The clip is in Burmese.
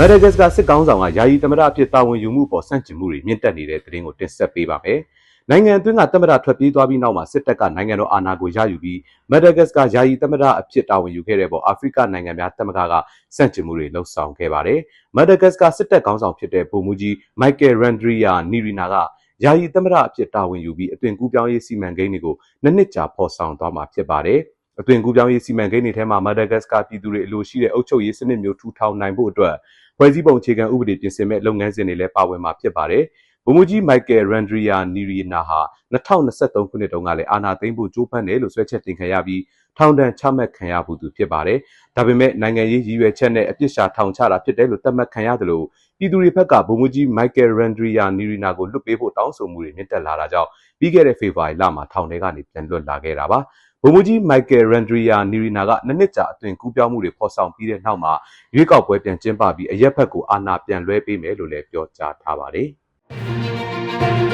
မက်ဒဂတ်စကာစစ်ကောင်းဆောင်ကယာယီသမ္မတအဖြစ်တာဝန်ယူမှုပေါ်ဆန့်ကျင်မှုတွေမြင့်တက်နေတဲ့သတင်းကိုတင်ဆက်ပေးပါမယ်။နိုင်ငံအတွင်းကသမ္မတထွက်ပြေးသွားပြီးနောက်မှာစစ်တပ်ကနိုင်ငံတော်အာဏာကိုရယူပြီးမက်ဒဂတ်စကာယာယီသမ္မတအဖြစ်တာဝန်ယူခဲ့တဲ့ပေါ်အာဖရိကနိုင်ငံများသမဂ္ဂကဆန့်ကျင်မှုတွေလှုံ့ဆော်ခဲ့ပါတယ်။မက်ဒဂတ်စကာစစ်တပ်ကောင်းဆောင်ဖြစ်တဲ့ဗိုလ်မှူးကြီးမိုက်ကယ်ရန်ဒရီယာနီရီနာကယာယီသမ္မတအဖြစ်တာဝန်ယူပြီးအသွင်ကူးပြောင်းရေးစီမံကိန်းတွေကိုနှစ်နှစ်ကြာဖော်ဆောင်သွားမှာဖြစ်ပါတယ်။အသွင်ကူးပြောင်းရေးစီမံကိန်းတွေထဲမှာမက်ဒဂတ်စကာပြည်သူတွေအလိုရှိတဲ့အုပ်ချုပ်ရေးစနစ်မျိုးထူထောင်နိုင်ဖို့အတွက် ဖွဲ့စည်းပုံအခြေခံဥပဒေပြင်ဆင်မဲ့လုပ်ငန်းစဉ်တွေလည်းပါဝင်မှာဖြစ်ပါတယ်။ ဗိုလ်မှူးကြီးမိုက်ကယ်ရန်ဒရီယာနီရီနာဟာ2023ခုနှစ်တုန်းကလည်းအာဏာသိမ်းဖို့ကြိုးပမ်းတယ်လို့ဆွဲချက်တင်ခံရပြီးထောင်ဒဏ်ချမှတ်ခံရမှုသူဖြစ်ပါတယ်။ဒါပေမဲ့နိုင်ငံရေးရည်ရွယ်ချက်နဲ့အပြစ်ရှာထောင်ချတာဖြစ်တယ်လို့သတ်မှတ်ခံရတယ်လို့ပြည်သူတွေဘက်ကဗိုလ်မှူးကြီးမိုက်ကယ်ရန်ဒရီယာနီရီနာကိုလွတ်ပေးဖို့တောင်းဆိုမှုတွေမြင့်တက်လာတာကြောင့်ပြီးခဲ့တဲ့ဖေဖော်ဝါရီလမှာထောင်ထဲကနေပြန်လွတ်လာခဲ့တာပါ။ဗိုလ်မှူးကြီးမိုက်ကယ်ရန်ဒရီယာနီရီနာကနှစ်နှစ်ကြာအသွင်ကူးပြောင်းမှုတွေဖော်ဆောင်ပြီးတဲ့နောက်မှာရွေးကောက်ပွဲပြန်ကျင်းပပြီးအရက်ဖက်ကိုအာဏာပြန်လွှဲပေးမယ်လို့လည်းပြောကြားထားပါတယ်။ Música